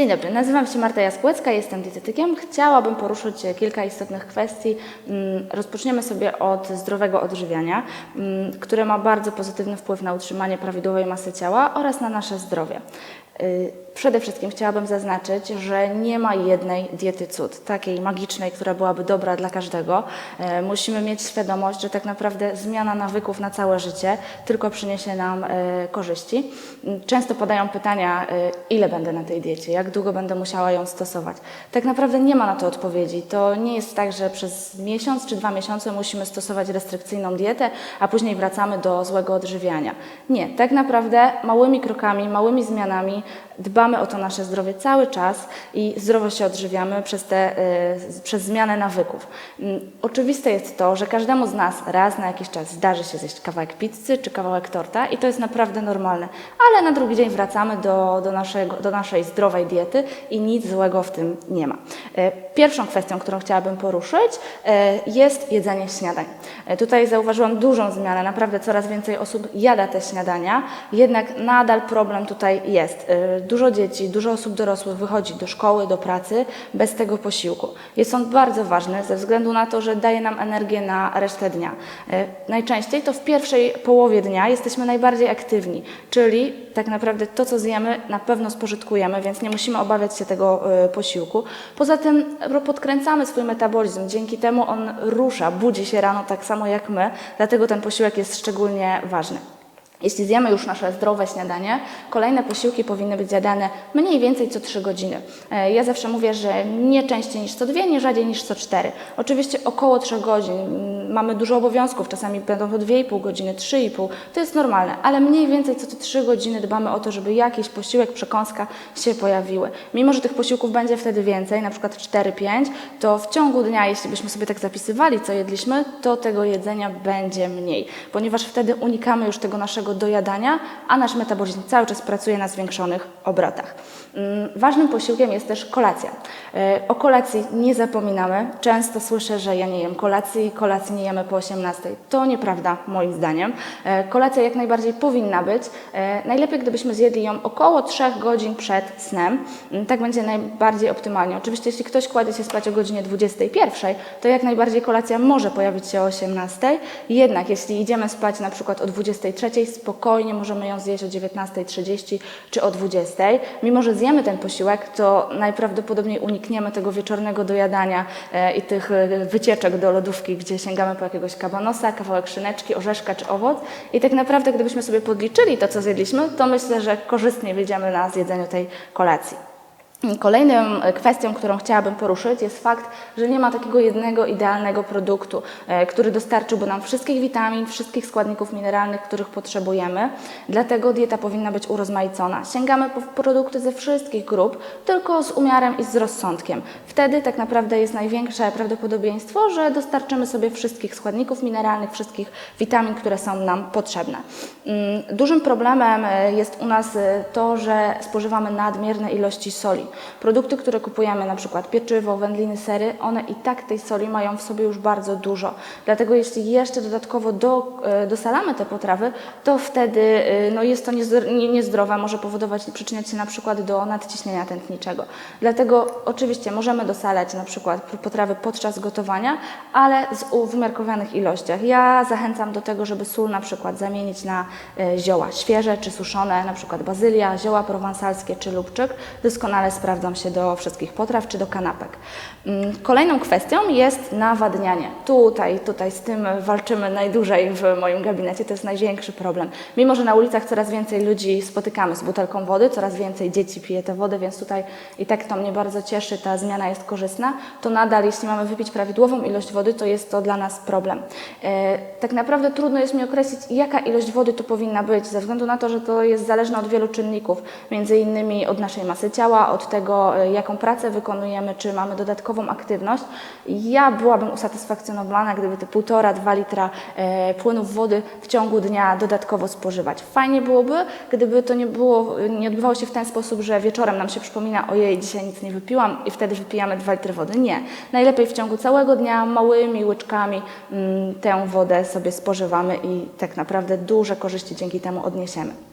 Dzień dobry, nazywam się Marta Jaskółecka, jestem dietetykiem. Chciałabym poruszyć kilka istotnych kwestii. Mm, Rozpoczniemy sobie od zdrowego odżywiania, mm, które ma bardzo pozytywny wpływ na utrzymanie prawidłowej masy ciała oraz na nasze zdrowie. Y, Przede wszystkim chciałabym zaznaczyć, że nie ma jednej diety cud, takiej magicznej, która byłaby dobra dla każdego. E, Musimy mieć świadomość, że tak naprawdę zmiana nawyków na całe życie tylko przyniesie nam e, korzyści. Często padają pytania, ile będę na tej diecie, jak długo będę musiała ją stosować. Tak naprawdę nie ma na to odpowiedzi. To nie jest tak, że przez miesiąc czy dwa miesiące musimy stosować restrykcyjną dietę, a później wracamy do złego odżywiania. Nie, tak naprawdę małymi krokami, małymi zmianami dbamy o to nasze zdrowie cały czas i zdrowo się odżywiamy przez, te, y, przez zmianę nawyków. Mm, Oczywiste jest to, że każdemu z nas raz na jakiś czas zdarzy się zjeść kawałek pizzy czy kawałek torta i to jest naprawdę normalne, ale na drugi dzień wracamy do, do, naszego, do naszej zdrowej diety i nic złego w tym nie ma. E, Pierwszą kwestią, którą chciałabym poruszyć e, jest jedzenie śniadań. E, Tutaj zauważyłam dużą zmianę, naprawdę coraz więcej osób jada te śniadania, jednak nadal problem tutaj jest. Dużo dzieci, dużo osób dorosłych wychodzi do szkoły, do pracy bez tego posiłku. Jest on bardzo ważny ze względu na to, że daje nam energię na resztę dnia. E, Najczęściej to w pierwszej połowie dnia jesteśmy najbardziej aktywni, czyli tak naprawdę to, co zjemy, na pewno spożytkujemy, więc nie musimy obawiać się tego e, posiłku. Poza tym podkręcamy swój metabolizm, dzięki temu on rusza, budzi się rano tak samo jak my, dlatego ten posiłek jest szczególnie ważny. Jeśli zjemy już nasze zdrowe śniadanie, kolejne posiłki powinny być zjadane mniej więcej co 3 godziny. E, Ja zawsze mówię, że nie częściej niż co 2, nie rzadziej niż co 4. Oczywiście około 3 godzin. Mm, Mamy dużo obowiązków, czasami będą to 2,5 godziny, 3,5. To jest normalne, ale mniej więcej co te 3 godziny dbamy o to, żeby jakiś posiłek, przekąska się pojawiły. Mimo, że tych posiłków będzie wtedy więcej, na przykład 4-5, to w ciągu dnia, jeśli byśmy sobie tak zapisywali, co jedliśmy, to tego jedzenia będzie mniej, ponieważ wtedy unikamy już tego naszego dojadania, a nasz metabolizm cały czas pracuje na zwiększonych obrotach. Mm, Ważnym posiłkiem jest też kolacja. E, O kolacji nie zapominamy. Często słyszę, że ja nie jem kolacji, kolacji nie jemy po 18. To nieprawda, moim zdaniem. E, Kolacja jak najbardziej powinna być. E, Najlepiej, gdybyśmy zjedli ją około 3 godzin przed snem. Mm, Tak będzie najbardziej optymalnie. Oczywiście, jeśli ktoś kładzie się spać o godzinie 21, to jak najbardziej kolacja może pojawić się o 18. Jednak jeśli idziemy spać na przykład o 23, spokojnie możemy ją zjeść o 19.30 czy o 20. Mimo, że zjemy ten posiłek, to najprawdopodobniej unikniemy tego wieczornego dojadania e, i tych e, wycieczek do lodówki, gdzie sięgamy po jakiegoś kabanosa, kawałek szyneczki, orzeszka czy owoc. I tak naprawdę, gdybyśmy sobie podliczyli to, co zjedliśmy, to myślę, że korzystnie wyjdziemy na zjedzeniu tej kolacji. Kolejną e, kwestią, którą chciałabym poruszyć, jest fakt, że nie ma takiego jednego idealnego produktu, e, który dostarczyłby nam wszystkich witamin, wszystkich składników mineralnych, których potrzebujemy. Dlatego dieta powinna być urozmaicona. Sięgamy po produkty ze wszystkich grup, tylko z umiarem i z rozsądkiem. Wtedy tak naprawdę jest największe prawdopodobieństwo, że dostarczymy sobie wszystkich składników mineralnych, wszystkich witamin, które są nam potrzebne. Mm, Dużym problemem e, jest u nas to, że spożywamy nadmierne ilości soli. Produkty, które kupujemy, na przykład pieczywo, wędliny, sery, one i tak tej soli mają w sobie już bardzo dużo. Dlatego jeśli jeszcze dodatkowo do, e, dosalamy te potrawy, to wtedy e, no, jest to niezdro- nie- niezdrowe, może powodować, przyczyniać się na przykład do nadciśnienia tętniczego. Dlatego oczywiście możemy dosalać na przykład potrawy podczas gotowania, ale z u- w umiarkowanych ilościach. Ja zachęcam do tego, żeby sól na przykład zamienić na e, zioła świeże czy suszone, na przykład bazylia, zioła prowansalskie czy lubczyk. Doskonale sprawdzą się do wszystkich potraw czy do kanapek. Mm, Kolejną kwestią jest nawadnianie. Tutaj, tutaj z tym walczymy najdłużej w moim gabinecie, to jest największy problem. Mimo, że na ulicach coraz więcej ludzi spotykamy z butelką wody, coraz więcej dzieci pije tę wodę, więc tutaj i tak to mnie bardzo cieszy, ta zmiana jest korzystna, to nadal jeśli mamy wypić prawidłową ilość wody, to jest to dla nas problem. E, tak naprawdę trudno jest mi określić, jaka ilość wody tu powinna być, ze względu na to, że to jest zależne od wielu czynników, między innymi od naszej masy ciała, od tego, e, jaką pracę wykonujemy, czy mamy dodatkową aktywność. Ja byłabym usatysfakcjonowana, gdyby te 1,5-2 litra e, płynów wody w ciągu dnia dodatkowo spożywać. Fajnie byłoby, gdyby to nie, było, nie odbywało się w ten sposób, że wieczorem nam się przypomina, ojej, dzisiaj nic nie wypiłam i wtedy wypijamy 2 litry wody. Nie. Najlepiej w ciągu całego dnia małymi łyczkami mm, tę wodę sobie spożywamy i tak naprawdę duże korzyści dzięki temu odniesiemy.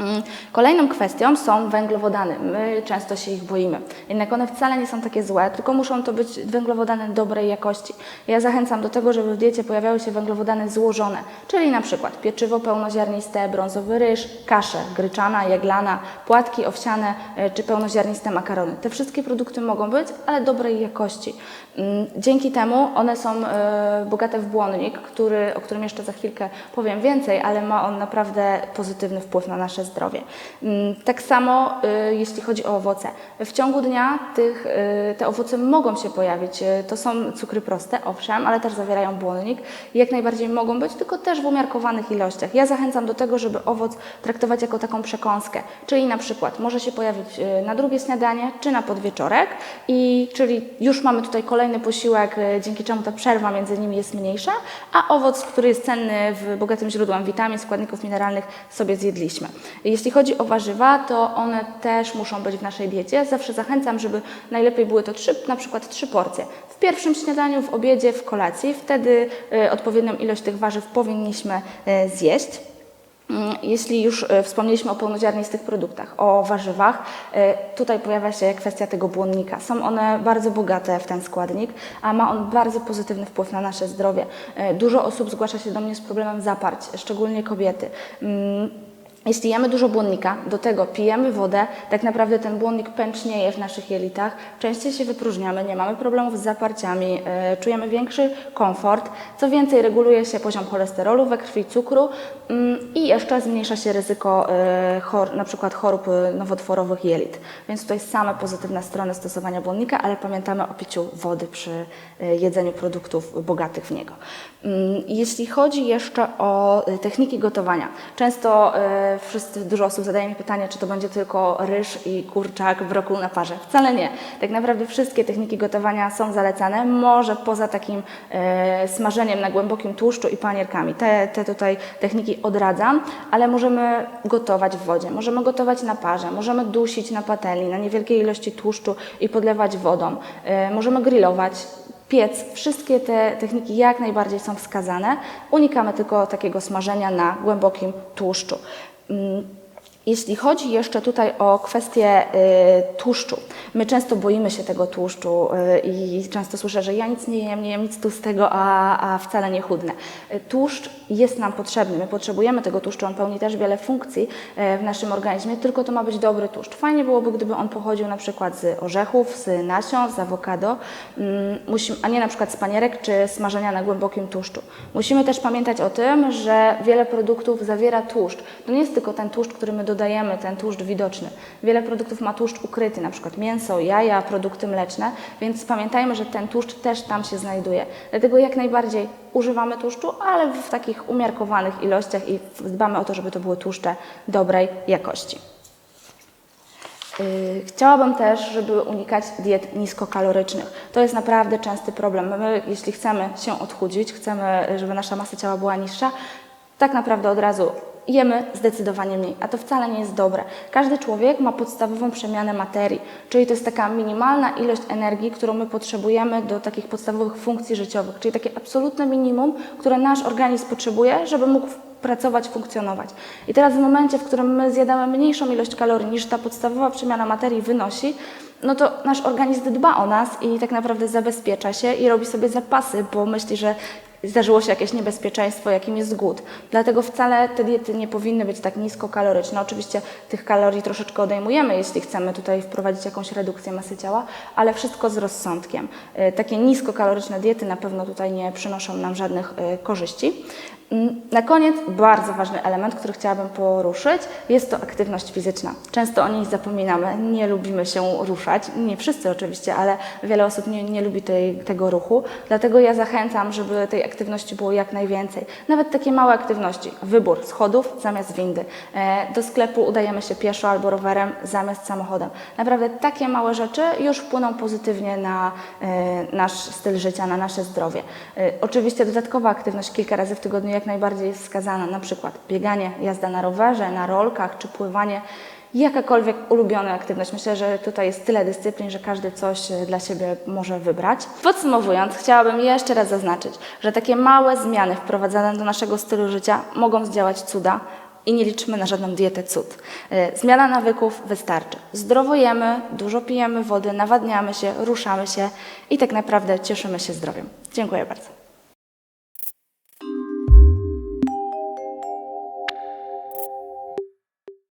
Mm, Kolejną kwestią są węglowodany. My często się ich boimy. Jednak one wcale nie są takie złe, tylko muszą to być węglowodany dobrej jakości. Ja zachęcam do tego, żeby w diecie pojawiały się węglowodany złożone, czyli na przykład pieczywo pełnoziarniste, brązowy ryż, kasze gryczana, jaglana, płatki owsiane e, czy pełnoziarniste makarony. Te wszystkie produkty mogą być, ale dobrej jakości. Mm, Dzięki temu one są e, bogate w błonnik, który, o którym jeszcze za chwilkę powiem więcej, ale ma on naprawdę pozytywny wpływ na nasze zdrowie. Mm, Tak samo e, jeśli chodzi o owoce. W ciągu dnia tych, e, te owoce mogą się pojawić. E, To są cukry proste, owszem, ale też zawierają błonnik. Jak najbardziej mogą być, tylko też w umiarkowanych ilościach. Ja zachęcam do tego, żeby owoc traktować jako taką przekąskę, czyli na przykład może się pojawić na drugie śniadanie czy na podwieczorek, i czyli już mamy tutaj kolejny posiłek, dzięki czemu ta przerwa między nimi jest mniejsza, a owoc, który jest cenny w bogatym źródłem witamin, składników mineralnych, sobie zjedliśmy. Jeśli chodzi o warzywa, to one też muszą być w naszej diecie. Zawsze zachęcam, żeby najlepiej były to trzy, na przykład trzy porcje. W pierwszym śniadaniu, w obiedzie, w kolacji. Wtedy e, odpowiednią ilość tych warzyw powinniśmy e, zjeść. Mm, Jeśli już e, wspomnieliśmy o pełnoziarnistych produktach, o warzywach, tutaj pojawia się kwestia tego błonnika. Są one bardzo bogate w ten składnik, a ma on bardzo pozytywny wpływ na nasze zdrowie. Dużo osób zgłasza się do mnie z problemem zaparć, szczególnie kobiety. Jeśli jemy dużo błonnika, do tego pijemy wodę, tak naprawdę ten błonnik pęcznieje w naszych jelitach, częściej się wypróżniamy, nie mamy problemów z zaparciami, e, czujemy większy komfort. Co więcej, reguluje się poziom cholesterolu we krwi, cukru mm, i jeszcze zmniejsza się ryzyko e, chor, na przykład chorób e, nowotworowych jelit. Więc tutaj same pozytywne strony stosowania błonnika, ale pamiętamy o piciu wody przy e, jedzeniu produktów bogatych w niego. Mm, Jeśli chodzi jeszcze o techniki gotowania, często e, wszyscy, dużo osób zadaje mi pytanie, czy to będzie tylko ryż i kurczak, brokuł na parze. Wcale nie. Tak naprawdę wszystkie techniki gotowania są zalecane, może poza takim e, smażeniem na głębokim tłuszczu i panierkami. Te, te tutaj techniki odradzam, ale możemy gotować w wodzie, możemy gotować na parze, możemy dusić na patelni, na niewielkiej ilości tłuszczu i podlewać wodą, e, możemy grillować, piec. Wszystkie te techniki jak najbardziej są wskazane. Unikamy tylko takiego smażenia na głębokim tłuszczu. 嗯 Jeśli chodzi jeszcze tutaj o kwestię y, tłuszczu, my często boimy się tego tłuszczu y, i często słyszę, że ja nic nie jem, nie jem nic tłustego, a, a wcale nie chudnę. Y, tłuszcz jest nam potrzebny, my potrzebujemy tego tłuszczu, on pełni też wiele funkcji w naszym organizmie, tylko to ma być dobry tłuszcz. Fajnie byłoby, gdyby on pochodził na przykład z orzechów, z nasion, z awokado, mm, a nie na przykład z panierek czy smażenia na głębokim tłuszczu. Musimy też pamiętać o tym, że wiele produktów zawiera tłuszcz. To nie jest tylko ten tłuszcz, który my dodajemy, ten tłuszcz widoczny. Wiele produktów ma tłuszcz ukryty, na przykład mięso, jaja, produkty mleczne, więc pamiętajmy, że ten tłuszcz też tam się znajduje. Dlatego jak najbardziej używamy tłuszczu, ale w takich umiarkowanych ilościach i dbamy o to, żeby to były tłuszcze dobrej jakości. Yy, Chciałabym też, żeby unikać diet niskokalorycznych. To jest naprawdę częsty problem. My, jeśli chcemy się odchudzić, chcemy, żeby nasza masa ciała była niższa, tak naprawdę od razu jemy zdecydowanie mniej, a to wcale nie jest dobre. Każdy człowiek ma podstawową przemianę materii, czyli to jest taka minimalna ilość energii, którą my potrzebujemy do takich podstawowych funkcji życiowych, czyli takie absolutne minimum, które nasz organizm potrzebuje, żeby mógł pracować, funkcjonować. I teraz w momencie, w którym my zjadamy mniejszą ilość kalorii niż ta podstawowa przemiana materii wynosi, no to nasz organizm dba o nas i tak naprawdę zabezpiecza się i robi sobie zapasy, bo myśli, że zdarzyło się jakieś niebezpieczeństwo, jakim jest głód. Dlatego wcale te diety nie powinny być tak niskokaloryczne. Oczywiście tych kalorii troszeczkę odejmujemy, jeśli chcemy tutaj wprowadzić jakąś redukcję masy ciała, ale wszystko z rozsądkiem. Y, Takie niskokaloryczne diety na pewno tutaj nie przynoszą nam żadnych y, korzyści. Na koniec bardzo ważny element, który chciałabym poruszyć, jest to aktywność fizyczna. Często o niej zapominamy, nie lubimy się ruszać, nie wszyscy oczywiście, ale wiele osób nie, nie lubi tej, tego ruchu, dlatego ja zachęcam, żeby tej aktywności było jak najwięcej. Nawet takie małe aktywności, wybór schodów zamiast windy, e, do sklepu udajemy się pieszo albo rowerem zamiast samochodem. Naprawdę takie małe rzeczy już wpłyną pozytywnie na e, nasz styl życia, na nasze zdrowie. E, Oczywiście dodatkowa aktywność kilka razy w tygodniu jak najbardziej jest wskazana, na przykład bieganie, jazda na rowerze, na rolkach czy pływanie. Jakakolwiek ulubiona aktywność. Myślę, że tutaj jest tyle dyscyplin, że każdy coś e, dla siebie może wybrać. Podsumowując, chciałabym jeszcze raz zaznaczyć, że takie małe zmiany wprowadzane do naszego stylu życia mogą zdziałać cuda, i nie liczymy na żadną dietę cud. Y, Zmiana nawyków wystarczy. Zdrowo jemy, dużo pijemy wody, nawadniamy się, ruszamy się i tak naprawdę cieszymy się zdrowiem. Dziękuję bardzo.